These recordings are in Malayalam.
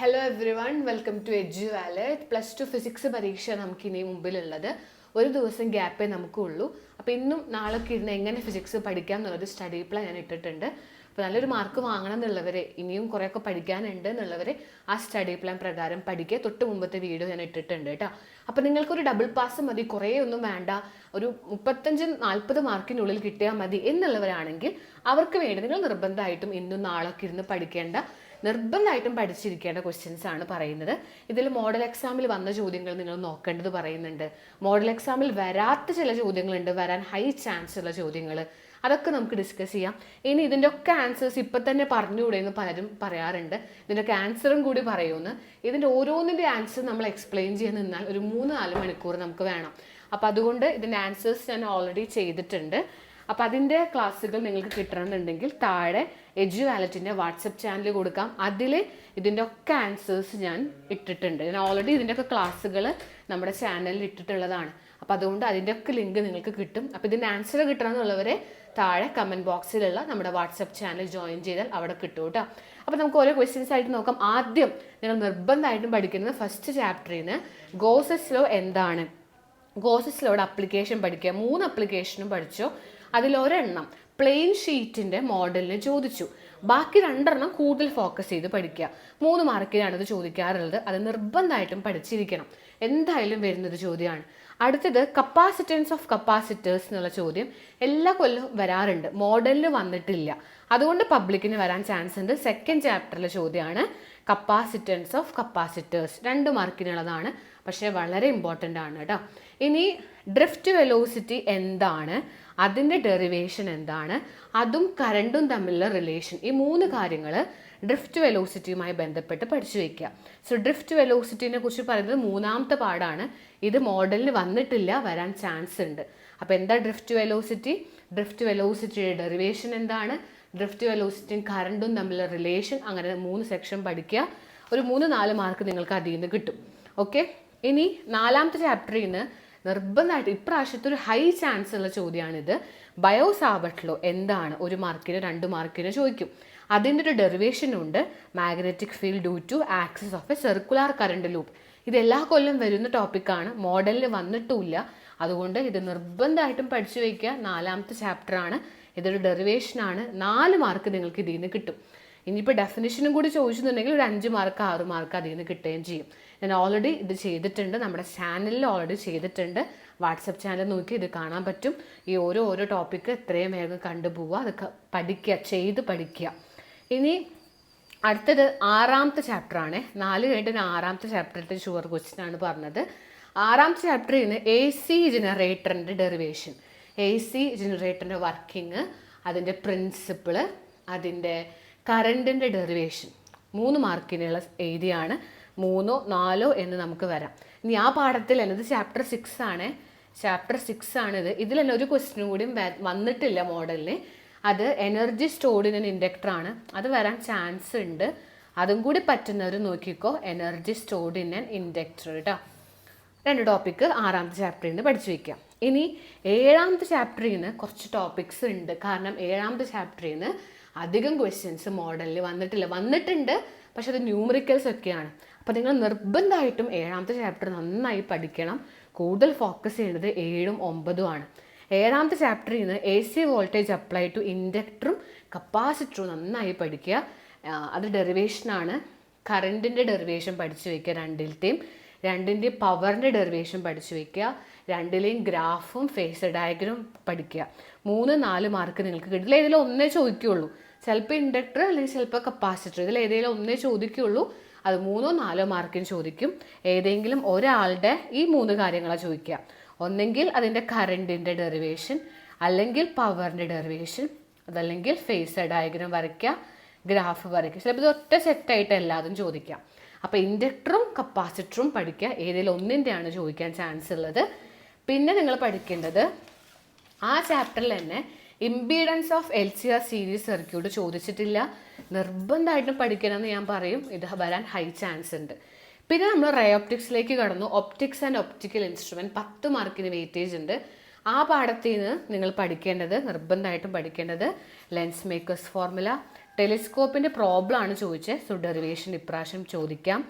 Hello everyone welcome to Edu Wallet plus two physics പരീക്ഷ നമുക്ക് ഇനി മുമ്പിലുള്ളത്. ഒരു ദിവസം ഗ്യാപ്പേ നമുക്കുള്ളൂ. അപ്പോൾ ഇന്നും നാളൊക്കെ ഇരുന്ന് എങ്ങനെ ഫിസിക്സ് പഠിക്കാം എന്നുള്ളൊരു സ്റ്റഡി പ്ലാൻ ഞാൻ ഇട്ടിട്ടുണ്ട്. അപ്പോൾ നല്ലൊരു മാർക്ക് വാങ്ങണം എന്നുള്ളവരെ ഇനിയും കുറേയൊക്കെ പഠിക്കാനുണ്ട് എന്നുള്ളവരെ ആ സ്റ്റഡി പ്ലാൻ പ്രകാരം പഠിക്കുക. തൊട്ട് മുമ്പത്തെ വീഡിയോ ഞാൻ ഇട്ടിട്ടുണ്ട് കേട്ടോ. അപ്പോൾ നിങ്ങൾക്കൊരു ഡബിൾ പാസ് മതി കുറേ ഒന്നും വേണ്ട. ഒരു മുപ്പത്തഞ്ച് നാൽപ്പത് മാർക്കിനുള്ളിൽ കിട്ടിയാൽ മതി എന്നുള്ളവരാണെങ്കിൽ അവർക്ക് വേണ്ടി നിങ്ങൾ നിർബന്ധമായിട്ടും ഇന്നും നാളൊക്കെ ഇരുന്ന് പഠിക്കേണ്ട നിർബന്ധമായിട്ടും പഠിച്ചിരിക്കേണ്ട ക്വസ്റ്റ്യൻസ് ആണ് പറയുന്നത്. ഇതിൽ മോഡൽ എക്സാമിൽ വന്ന ചോദ്യങ്ങൾ നിങ്ങൾ നോക്കേണ്ടത് പറയുന്നുണ്ട്. മോഡൽ എക്സാമിൽ വരാത്ത ചില ചോദ്യങ്ങളുണ്ട്. വരാൻ ഹൈ ചാൻസ് ഉള്ള ചോദ്യങ്ങൾ അതൊക്കെ നമുക്ക് ഡിസ്കസ് ചെയ്യാം. ഇനി ഇതിന്റെ ഒക്കെ ആൻസേഴ്സ് ഇപ്പം തന്നെ പറഞ്ഞുകൂടെ എന്ന് പലരും പറയാറുണ്ട്. ഇതിന്റെയൊക്കെ ആൻസറും കൂടി പറയുമെന്ന് ഇതിന്റെ ഓരോന്നിന്റെ ആൻസർ നമ്മൾ എക്സ്പ്ലെയിൻ ചെയ്യാൻ നിന്നാൽ ഒരു മൂന്ന് നാല് മണിക്കൂർ നമുക്ക് വേണം. അപ്പോൾ അതുകൊണ്ട് ഇതിന്റെ ആൻസേഴ്സ് ഞാൻ ഓൾറെഡി ചെയ്തിട്ടുണ്ട്. അപ്പോൾ അതിന്റെ ക്ലാസ്സുകൾ നിങ്ങൾക്ക് കിട്ടണമെന്നുണ്ടെങ്കിൽ താഴെ എജു വാലറ്റിന്റെ വാട്സപ്പ് ചാനൽ കൊടുക്കാം. അതിൽ ഇതിന്റെ ഒക്കെ ആൻസേഴ്സ് ഞാൻ ഇട്ടിട്ടുണ്ട്. ഞാൻ ഓൾറെഡി ഇതിന്റെ ഒക്കെ ക്ലാസ്സുകൾ നമ്മുടെ ചാനലിൽ ഇട്ടിട്ടുള്ളതാണ്. അപ്പോൾ അതുകൊണ്ട് അതിന്റെ ഒക്കെ ലിങ്ക് നിങ്ങൾക്ക് കിട്ടും. അപ്പോൾ ഇതിന്റെ ആൻസർ കിട്ടണമെന്നുള്ളവരെ താഴെ കമന്റ് ബോക്സിലുള്ള നമ്മുടെ വാട്സപ്പ് ചാനൽ ജോയിൻ ചെയ്താൽ അവിടെ കിട്ടും കേട്ടോ. അപ്പോൾ നമുക്ക് ഓരോ ക്വസ്റ്റ്യൻസ് ആയിട്ട് നോക്കാം. ആദ്യം നിങ്ങൾ നിർബന്ധമായിട്ടും പഠിക്കുന്നത് ഫസ്റ്റ് ചാപ്റ്ററിൽ നിന്ന് ഗോസസ് ലോ എന്താണ്? ഗോസസ് ലോയുടെ അപ്ലിക്കേഷൻ പഠിക്കുക. മൂന്ന് അപ്ലിക്കേഷനും പഠിച്ചോ. അതിലൊരെണ്ണം പ്ലെയിൻ ഷീറ്റിന്റെ മോഡലിന് ചോദിച്ചു. ബാക്കി രണ്ടെണ്ണം കൂടുതൽ ഫോക്കസ് ചെയ്ത് പഠിക്കുക. മൂന്ന് മാർക്കിനാണ് ഇത് ചോദിക്കാറുള്ളത്. അത് നിർബന്ധമായിട്ടും പഠിച്ചിരിക്കണം. എന്തായാലും വരുന്നത് ചോദ്യമാണ്. അടുത്തത് കപ്പാസിറ്റൻസ് ഓഫ് കപ്പാസിറ്റേഴ്സ് എന്നുള്ള ചോദ്യം എല്ലാ കൊല്ലവും വരാറുണ്ട്. മോഡലിന് വന്നിട്ടില്ല. അതുകൊണ്ട് പബ്ലിക്കിന് വരാൻ ചാൻസ് ഉണ്ട്. സെക്കൻഡ് ചാപ്റ്ററിലെ ചോദ്യമാണ് കപ്പാസിറ്റൻസ് ഓഫ് കപ്പാസിറ്റേഴ്സ് രണ്ട് മാർക്കിനുള്ളതാണ് പക്ഷേ വളരെ ഇമ്പോർട്ടന്റ് ആണ് കേട്ടോ. ഇനി ഡ്രിഫ്റ്റ് വെലോസിറ്റി എന്താണ്? അതിന്റെ ഡെറിവേഷൻ എന്താണ്? അതും കറണ്ടും തമ്മിലുള്ള റിലേഷൻ ഈ മൂന്ന് കാര്യങ്ങൾ ഡ്രിഫ്റ്റ് വെലോസിറ്റിയുമായി ബന്ധപ്പെട്ട് പഠിച്ചു വയ്ക്കുക സോ ഡ്രിഫ്റ്റ് വെലോസിറ്റിനെ കുറിച്ച് പറയുന്നത് മൂന്നാമത്തെ പാടാണ് ഇത് മോഡലിന് വന്നിട്ടില്ല വരാൻ ചാൻസ് ഉണ്ട്. അപ്പോൾ എന്താ ഡ്രിഫ്റ്റ് വെലോസിറ്റി ഡ്രിഫ്റ്റ് വെലോസിറ്റിയുടെ ഡെറിവേഷൻ എന്താണ്? ഡ്രിഫ്റ്റ് വെലോസിറ്റിയും കറണ്ടും തമ്മിലുള്ള റിലേഷൻ അങ്ങനെ മൂന്ന് സെക്ഷൻ പഠിക്കുക. ഒരു മൂന്ന് നാല് മാർക്ക് നിങ്ങൾക്ക് അതിൽ നിന്ന് കിട്ടും. ഓക്കെ ഇനി നാലാമത്തെ ചാപ്റ്ററിൽ നിന്ന് നിർബന്ധമായിട്ട് ഇപ്രാവശ്യത്തെ ഒരു ഹൈ ചാൻസ് ഉള്ള ചോദ്യമാണിത്. ബയോ സാബട്ടിലോ എന്താണ്? ഒരു മാർക്കിന് രണ്ട് മാർക്കിന് ചോദിക്കും. അതിന്റെ ഒരു ഡെറിവേഷൻ ഉണ്ട്. Magnetic field due to axis of a circular current loop ഇത് എല്ലാ കൊല്ലം വരുന്ന ടോപ്പിക്കാണ് മോഡലിൽ വന്നിട്ടുമില്ല. അതുകൊണ്ട് ഇത് നിർബന്ധമായിട്ടും പഠിച്ചു വയ്ക്കുക. നാലാമത്തെ ചാപ്റ്ററാണ് ഇതൊരു ഡെറിവേഷനാണ് നാല് മാർക്ക് നിങ്ങൾക്ക് ഇതിൽ നിന്ന് കിട്ടും. ഇനിയിപ്പോൾ ഡെഫിനിഷനും കൂടി ചോദിച്ചിട്ടുണ്ടെങ്കിൽ ഒരു അഞ്ച് മാർക്ക് ആറ് മാർക്ക് അതിൽ നിന്ന് കിട്ടുകയും ചെയ്യും. ഞാൻ ഓൾറെഡി ഇത് ചെയ്തിട്ടുണ്ട്. നമ്മുടെ ചാനലിൽ ഓൾറെഡി ചെയ്തിട്ടുണ്ട്. വാട്സപ്പ് ചാനൽ നോക്കി ഇത് കാണാൻ പറ്റും. ഈ ഓരോ ഓരോ ടോപ്പിക്ക് എത്രയും വേഗം കണ്ടുപോവുക. അത് പഠിക്കുക ചെയ്ത് പഠിക്കുക. ഇനി അടുത്തത് ആറാമത്തെ ചാപ്റ്ററാണ് നാല് കഴിഞ്ഞിട്ട് ആറാമത്തെ ചാപ്റ്ററിന്റെ ഷുഗർ ക്വസ്റ്റ്യൻ ആണ് പറഞ്ഞത്. ആറാമത്തെ ചാപ്റ്ററിൽ നിന്ന് എ സി ജനറേറ്ററിന്റെ ഡെറിവേഷൻ എ സി ജനറേറ്ററിന്റെ വർക്കിംഗ് അതിന്റെ പ്രിൻസിപ്പിൾ അതിന്റെ കറണ്ടിന്റെ ഡെറിവേഷൻ മൂന്ന് മാർക്കിനുള്ള എഴുതിയാണ്. മൂന്നോ നാലോ എന്ന് നമുക്ക് വരാം. ഇനി ആ പാഠത്തിൽ എന്നത് ചാപ്റ്റർ സിക്സ് ആണ്. ചാപ്റ്റർ സിക്സ് ആണിത്. ഇതിൽ തന്നെ ഒരു ക്വസ്റ്റിനും കൂടിയും വന്നിട്ടില്ല മോഡലിന് അത് എനർജി സ്റ്റോർഡ് ഇൻ ഇൻഡക്ടർ ആണ്. അത് വരാൻ ചാൻസ് ഉണ്ട്. അതും കൂടി പറ്റുന്നവർ നോക്കിക്കോ. Energy stored in an inductor കേട്ടോ രണ്ട് ടോപ്പിക്ക് ആറാമത്തെ ചാപ്റ്ററിൽ നിന്ന് പഠിച്ചു വയ്ക്കാം ഇനി ഏഴാമത്തെ ചാപ്റ്ററിൽ നിന്ന് കുറച്ച് ടോപ്പിക്സ് ഉണ്ട്. കാരണം ഏഴാമത്തെ ചാപ്റ്ററിൽ നിന്ന് അധികം ക്വസ്റ്റ്യൻസ് മോഡലിൽ വന്നിട്ടില്ല. വന്നിട്ടുണ്ട് പക്ഷെ അത് ന്യൂമറിക്കൽസ് ഒക്കെയാണ്. അപ്പോൾ നിങ്ങൾ നിർബന്ധമായിട്ടും ഏഴാമത്തെ ചാപ്റ്റർ നന്നായി പഠിക്കണം. കൂടുതൽ ഫോക്കസ് ചെയ്യുന്നത് ഏഴും ഒമ്പതും ആണ്. ഏഴാമത്തെ ചാപ്റ്ററിൽ നിന്ന് A C voltage apply to ഇൻഡക്ടറും കപ്പാസിറ്ററും നന്നായി പഠിക്കുക. അത് ഡെറിവേഷനാണ് കറണ്ടിന്റെ ഡെറിവേഷൻ പഠിച്ചു വയ്ക്കുക രണ്ടിലത്തെയും. രണ്ടിന്റെയും പവറിന്റെ ഡെറിവേഷൻ പഠിച്ചു വയ്ക്കുക രണ്ടിലെയും ഗ്രാഫും ഫേസ് ഡയഗ്രം പഠിക്കുക. മൂന്ന് നാല് മാർക്ക് നിങ്ങൾക്ക് കിട്ടില്ല ഏതെങ്കിലും ഒന്നേ ചോദിക്കുകയുള്ളൂ. ചിലപ്പോൾ ഇൻഡക്ടർ അല്ലെങ്കിൽ ചിലപ്പോൾ കപ്പാസിറ്റർ ഇതിൽ ഏതെങ്കിലും ഒന്നേ ചോദിക്കുകയുള്ളൂ. അത് മൂന്നോ നാലോ മാർക്കിന് ചോദിക്കും. ഏതെങ്കിലും ഒരാളുടെ ഈ മൂന്ന് കാര്യങ്ങളാണ് ചോദിക്കുക. ഒന്നെങ്കിൽ അതിന്റെ കറണ്ടിന്റെ ഡെറിവേഷൻ അല്ലെങ്കിൽ പവറിന്റെ ഡെറിവേഷൻ അതല്ലെങ്കിൽ ഫേസ് ഡയഗ്രം വരയ്ക്കുക ഗ്രാഫ് വരയ്ക്കുക. ചിലപ്പോൾ ഇത് ഒറ്റ സെറ്റായിട്ട് എല്ലാതും ചോദിക്കാം. അപ്പോൾ ഇൻഡക്ടറും കപ്പാസിറ്ററും പഠിക്കുക ഏതെങ്കിലും ഒന്നിന്റെയാണ് ചോദിക്കാൻ ചാൻസ് ഉള്ളത്. പിന്നെ നിങ്ങൾ പഠിക്കേണ്ടത് ആ ചാപ്റ്ററിൽ തന്നെ impedance of L C R series circuit ചോദിച്ചിട്ടില്ല. നിർബന്ധമായിട്ടും പഠിക്കണമെന്ന് ഞാൻ പറയും. ഇത് വരാൻ ഹൈ ചാൻസ് ഉണ്ട്. പിന്നെ നമ്മൾ റേ റയോപ്റ്റിക്സിലേക്ക് കടന്നു. ഒപ്റ്റിക്സ് ആൻഡ് ഒപ്റ്റിക്കൽ ഇൻസ്ട്രുമെന്റ് പത്ത് മാർക്കിന് വെയിറ്റേജ് ഉണ്ട്. ആ പാഠത്തിൽ നിന്ന് നിങ്ങൾ പഠിക്കേണ്ടത് നിർബന്ധമായിട്ടും പഠിക്കേണ്ടത് ലെൻസ് മേക്കേഴ്സ് ഫോർമുല ടെലിസ്കോപ്പിന്റെ പ്രോബ്ലം ആണ് ചോദിച്ചത് സോ ഡെറിവേഷൻ ഇപ്രാവശ്യം ചോദിക്കാം.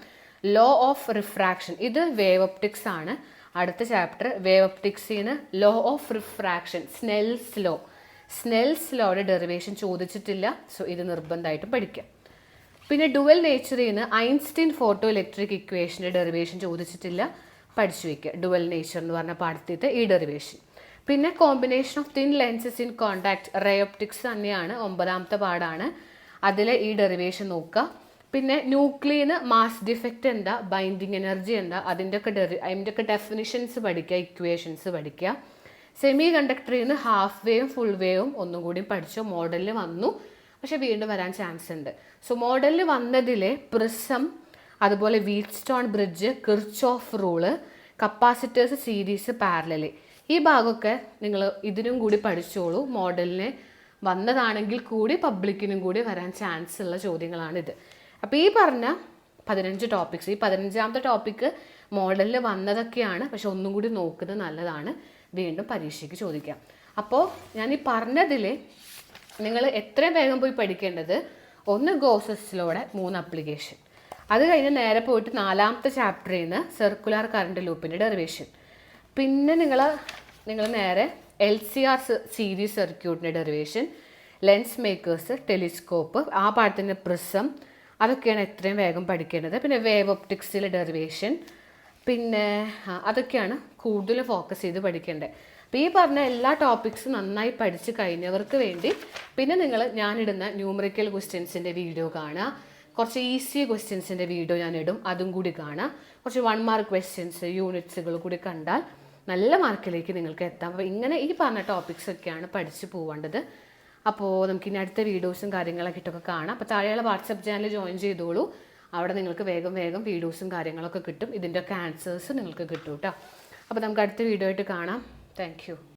ലോ ഓഫ് റിഫ്രാക്ഷൻ ഇത് വേവ് ഒപ്റ്റിക്സ് ആണ്. അടുത്ത chapter wave ഒപ്റ്റിക്സിന് law of refraction Snell's law Snell's ലോയുടെ derivation ചോദിച്ചിട്ടില്ല. സോ ഇത് നിർബന്ധമായിട്ടും പഠിക്കാം. പിന്നെ ഡുവൽ നേച്ചറിൽ നിന്ന് ഐൻസ്റ്റീൻ ഫോട്ടോ ഇലക്ട്രിക് ഇക്വേഷന്റെ ഡെറിവേഷൻ ചോദിച്ചിട്ടില്ല. പഠിച്ചു വയ്ക്കുക ഡുവൽ നേച്ചർ എന്ന് പറഞ്ഞ പാഠത്തിത്തെ ഈ ഡെറിവേഷൻ പിന്നെ combination of thin lenses in contact ray optics തന്നെയാണ്. ഒമ്പതാമത്തെ പാടാണ് അതിലെ ഈ ഡെറിവേഷൻ നോക്കുക. പിന്നെ ന്യൂക്ലിയന് മാസ് ഡിഫക്റ്റ് എന്താ? ബൈൻഡിങ് എനർജി എന്താ? അതിന്റെ ഒക്കെ ഡെറി അതിന്റെ ഒക്കെ ഡെഫിനിഷൻസ് പഠിക്കുക ഇക്വേഷൻസ് പഠിക്കുക. സെമി കണ്ടക്ടറിൽ നിന്ന് ഹാഫ് വേവും ഫുൾ വേവും ഒന്നും കൂടി പഠിച്ചു. മോഡലിൽ വന്നു. പക്ഷെ വീണ്ടും വരാൻ ചാൻസ് ഉണ്ട്. സോ മോഡലിൽ വന്നതിലെ പ്രിസം അതുപോലെ Wheatstone bridge Kirchhoff rule capacitors series parallel ഈ ഭാഗമൊക്കെ നിങ്ങൾ ഇതിനും കൂടി പഠിച്ചോളൂ. മോഡലിന് വന്നതാണെങ്കിൽ കൂടി പബ്ലിക്കിനും കൂടി വരാൻ ചാൻസ് ഉള്ള ചോദ്യങ്ങളാണിത്. അപ്പോൾ ഈ പറഞ്ഞ പതിനഞ്ച് ടോപ്പിക്സ് ഈ പതിനഞ്ചാമത്തെ ടോപ്പിക്ക് മോഡലിൽ വന്നതൊക്കെയാണ്. പക്ഷെ ഒന്നും കൂടി നോക്കുന്നത് നല്ലതാണ്. വീണ്ടും പരീക്ഷയ്ക്ക് ചോദിക്കാം. അപ്പോൾ ഞാൻ ഈ പറഞ്ഞതിൽ നിങ്ങൾ എത്രയും വേഗം പോയി പഠിക്കേണ്ടത്? ഒന്ന് ഗോസസിലൂടെ മൂന്ന് അപ്ലിക്കേഷൻ അത് കഴിഞ്ഞ് നേരെ പോയിട്ട് നാലാമത്തെ ചാപ്റ്ററിൽ നിന്ന് സർക്കുലാർ കറണ്ട് ലൂപ്പിന്റെ ഡെറിവേഷൻ പിന്നെ നിങ്ങൾ നിങ്ങൾ നേരെ എൽ സി ആർ സീരീസ് സർക്യൂട്ടിന്റെ ഡെറിവേഷൻ ലെൻസ് മേക്കേഴ്സ് ടെലിസ്കോപ്പ് ആ പാഠത്തിന്റെ പ്രിസം അതൊക്കെയാണ് എത്രയും വേഗം പഠിക്കേണ്ടത്. പിന്നെ വേവ് ഒപ്റ്റിക്സിലെ ഡെറിവേഷൻ പിന്നെ അതൊക്കെയാണ് കൂടുതൽ ഫോക്കസ് ചെയ്ത് പഠിക്കേണ്ടത്. അപ്പോൾ ഈ പറഞ്ഞ എല്ലാ ടോപ്പിക്സും നന്നായി പഠിച്ച് കഴിഞ്ഞവർക്ക് വേണ്ടി പിന്നെ നിങ്ങൾ ഞാനിടുന്ന ന്യൂമറിക്കൽ ക്വസ്റ്റ്യൻസിന്റെ വീഡിയോ കാണുക. കുറച്ച് ഈസി ക്വസ്റ്റ്യൻസിന്റെ വീഡിയോ ഞാനിടും. അതും കൂടി കാണുക. കുറച്ച് വൺ മാർക്ക് ക്വസ്റ്റ്യൻസ് യൂണിറ്റ്സുകൾ കൂടി കണ്ടാൽ നല്ല മാർക്കിലേക്ക് നിങ്ങൾക്ക് എത്താം. അപ്പോൾ ഇങ്ങനെ ഈ പറഞ്ഞ ടോപ്പിക്സ് ഒക്കെയാണ് പഠിച്ച് പോവേണ്ടത്. അപ്പോൾ നമുക്ക് ഇനി അടുത്ത വീഡിയോസും കാര്യങ്ങളൊക്കെ ഇട്ടൊക്കെ കാണാം. അപ്പോൾ താഴെയുള്ള വാട്സപ്പ് ചാനൽ ജോയിൻ ചെയ്തോളൂ. അവിടെ നിങ്ങൾക്ക് വേഗം വേഗം വീഡിയോസും കാര്യങ്ങളൊക്കെ കിട്ടും. ഇതിന്റെയൊക്കെ ആൻസേഴ്സ് നിങ്ങൾക്ക് കിട്ടും കേട്ടോ അപ്പോൾ നമുക്ക് അടുത്ത വീഡിയോ ആയിട്ട് കാണാം. താങ്ക്